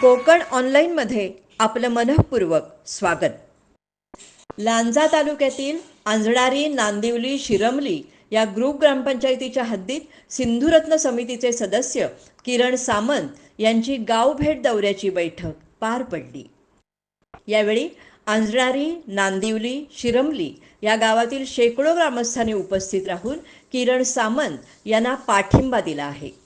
कोकण ऑनलाईनमध्ये आपलं मनःपूर्वक स्वागत. लांजा तालुक्यातील आंजणारी नांदिवली शिरमली या ग्रुप ग्रामपंचायतीच्या हद्दीत सिंधुरत्न समितीचे सदस्य किरण सामंत यांची गावभेट दौऱ्याची बैठक पार पडली. यावेळी आंजणारी नांदिवली शिरमली या गावातील शेकडो ग्रामस्थांनी उपस्थित राहून किरण सामंत यांना पाठिंबा दिला आहे.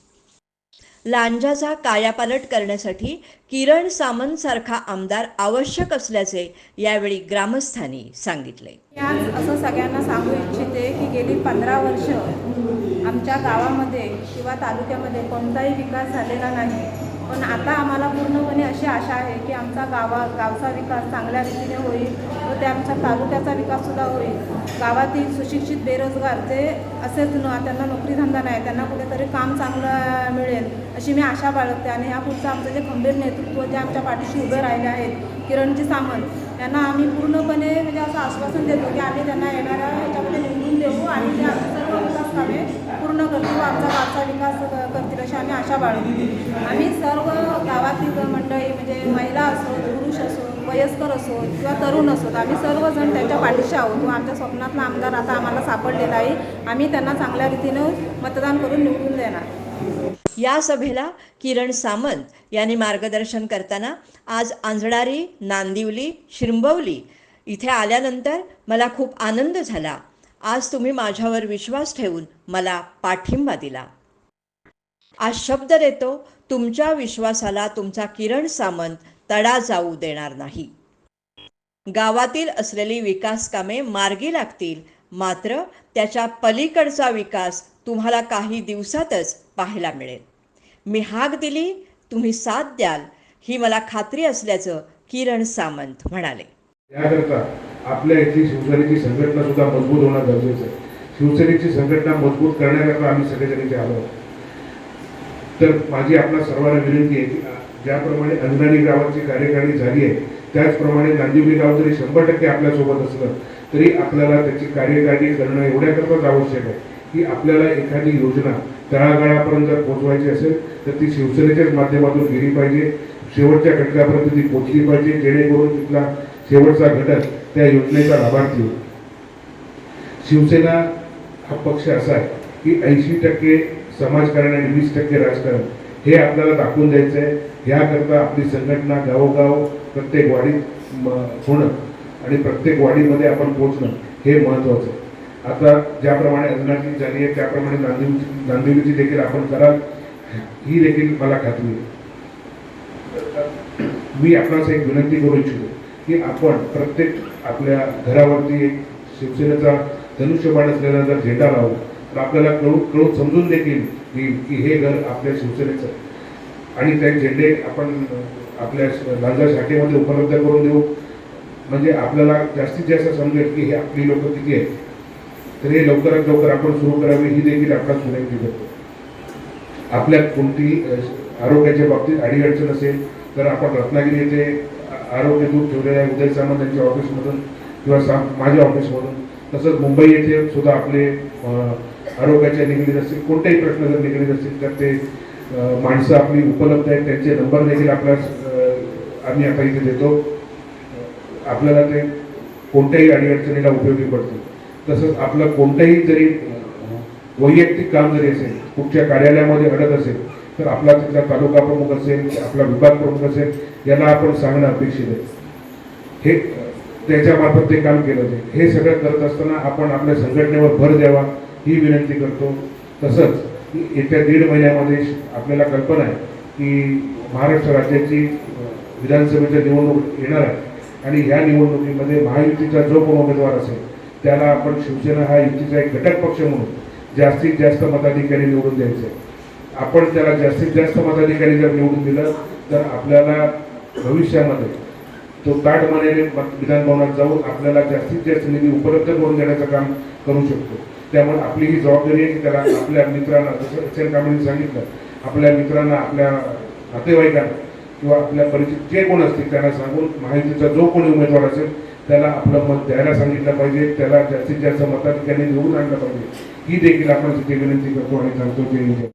लांजाचा कायापालट करण्यासाठी किरण सामंत सारखा आमदार आवश्यक असल्याचे यावेळी ग्रामस्थांनी सांगितले. आज असं सगळ्यांना सांगू इच्छिते की गेली पंधरा वर्ष आमच्या गावामध्ये किंवा तालुक्यामध्ये कोणताही विकास झालेला नाही. पण आता आम्हाला पूर्णपणे अशी आशा आहे की आमचा गावा गावचा विकास चांगल्या रीतीने होईल व त्या आमच्या तालुक्याचा विकाससुद्धा होईल. गावातील सुशिक्षित बेरोजगार जे असेच न त्यांना नोकरीधंदा नाही त्यांना कुठेतरी काम चांगलं मिळेल अशी मी आशा बाळगते आणि ह्या पुढचं आमचं जे खंबीर नेतृत्व जे आमच्या पाठीशी उभे राहिले आहेत किरणजी सामंत यांना आम्ही पूर्णपणे म्हणजे असं आश्वासन देतो की आम्ही त्यांना येणाऱ्या ह्याच्यामध्ये निवडून देऊ आणि ते आमचे सर्व विकास कामे पूर्ण करतो आमचा गावचा विकास अशी आम्ही आशा बाळगतो आम्ही सर्व गावातील मंडळी म्हणजे महिला असो पुरुष असो वयस्कर असो किंवा तरुण असोत आम्ही सर्वजण त्यांच्या पाठीशी आहोत. व आमच्या स्वप्नातला आमदार आता आम्हाला सापडलेला आहे. आम्ही त्यांना चांगल्या रीतीनं मतदान करून निवडून देणार. या सभेला किरण सामंत यांनी मार्गदर्शन करताना आज आंजणारी नांदिवली शिरंबवली इथे आल्यानंतर मला खूप आनंद झाला. आज तुम्ही माझ्यावर विश्वास ठेवून मला पाठिंबा दिला. आज शब्द देतो तुमच्या विश्वासाला तुमचा किरण सामंत तडा जाऊ देणार नाही. गावातील असलेली विकास कामे मार्गी लागतील मात्र त्याच्या पलीकडचा विकास तुम्हाला काही दिवसातच पाहायला मिळेल. मी हाक दिली तुम्ही साथ द्याल ही मला खात्री असल्याचं किरण सामंत म्हणाले. याकरता आपल्या इथली शिवसेनेची संघटना सुद्धा मजबूत होणं गरजेचं आहे. शिवसेनेची संघटना मजबूत करण्याकरता आम्ही सगळेजण इथे आलो आहोत. तर माझी आपल्या सर्वांना विनंती आहे की ज्याप्रमाणे अंजनानी गावाची कार्यकारिणी झाली आहे त्याचप्रमाणे नांदिवली गाव जरी शंभर टक्के आपल्यासोबत असलं तरी आपल्याला त्याची कार्यकारिणी करणं एवढ्याकरताच आवश्यक आहे की आपल्याला एखादी योजना तळागाळापर्यंत जर पोहोचवायची असेल तर ती शिवसेनेच्याच माध्यमातून गेली पाहिजे शेवटच्या घटकापर्यंत ती पोहोचली पाहिजे जेणेकरून तिथला शेवटचा घटक त्या योजनेचा लाभार्थी होईल. शिवसेना हा पक्ष असा आहे की ऐंशी टक्के समाजकारण आणि वीस टक्के राजकारण हे आपल्याला दाखवून द्यायचं आहे ह्याकरता आपली संघटना गावोगाव प्रत्येक वाडीत होणं आणि प्रत्येक वाडीमध्ये आपण पोहोचणं हे महत्त्वाचं आहे. आता ज्याप्रमाणे अंजनाची झाली आहे त्याप्रमाणे नांदिवची नांदिवलीची देखील आपण कराल ही देखील मला खात्री आहे. मी आपणास एक विनंती करू इच्छितो की आपण प्रत्येक आपल्या घरावरती एक शिवसेनेचा धनुष्यबाण असलेला जर झेंडा लावू तर आपल्याला कळू कळू समजून देखील की की हे घर आपल्या शिवसेनेचं आणि त्या झेंडे आपण आपल्या लांजा शाखेमध्ये उपलब्ध करून देऊ. म्हणजे आपल्याला जास्तीत जास्त समजेल की हे आपली लोक किती आहेत. तर हे लवकरात लवकर आपण सुरू करावे ही देखील आपल्याला विनंती करतो आपल्या कोणतीही आरोग्याच्या बाबतीत अडीअडचण असेल तर आपण रत्नागिरी येथे आरोग्य दूत ठेवलेल्या आहे उदय सामंत यांच्या ऑफिसमधून किंवा सा माझ्या ऑफिसमधून. तसंच मुंबई येथे सुद्धा आपले आरोग्याच्या निगडीत असतील कोणतेही प्रश्न जर निगडीत असतील तर ते माणसं आपली उपलब्ध आहेत त्यांचे नंबर देखील आपल्यास आम्ही आता इथे देतो. आपल्याला ते कोणत्याही अडीअडचणीला उपयोगी पडतील. तसंच आपलं कोणतंही जरी वैयक्तिक काम जरी असेल कुठच्या कार्यालयामध्ये अडत असेल तर आपला तिथला तालुका प्रमुख असेल आपला विभाग प्रमुख असेल याला आपण सांगणं अपेक्षित आहे. हे त्याच्यामार्फत ते काम केलं जाईल. हे सगळं करत असताना आपण आपल्या संघटनेवर भर द्यावा. ही विनंती करतो. तसंच येत्या दीड महिन्यामध्ये आपल्याला कल्पना आहे की महाराष्ट्र राज्याची विधानसभेच्या निवडणूक येणार आहे. आणि ह्या निवडणुकीमध्ये महायुतीचा जो कोण उमेदवार असेल त्याला आपण शिवसेना हा युतीचा एक घटक पक्ष म्हणून जास्तीत जास्त मताधिकारी निवडून द्यायचे. आपण त्याला जास्तीत जास्त मताधिकारी जर निवडून दिलं तर आपल्याला भविष्यामध्ये तो ताटमानेने मत- विधानभवनात जाऊन आपल्याला जास्तीत जास्त निधी उपलब्ध करून देण्याचं काम करू शकतो. त्यामुळे आपली ही जबाबदारी आहे की त्याला आपल्या मित्रांना जसं एच एन कांबळेंनी सांगितलं आपल्या मित्रांना आपल्या नातेवाईकांना किंवा आपल्या परिचित जे कोण असतील त्यांना सांगून माहितीचा जो कोणी उमेदवार असेल त्याला आपलं मत द्यायला सांगितलं पाहिजे त्याला जास्तीत जास्त मताधिकारी निवडून आणलं पाहिजे. ही देखील आपण तिथे विनंती करतो आणि सांगतो. ते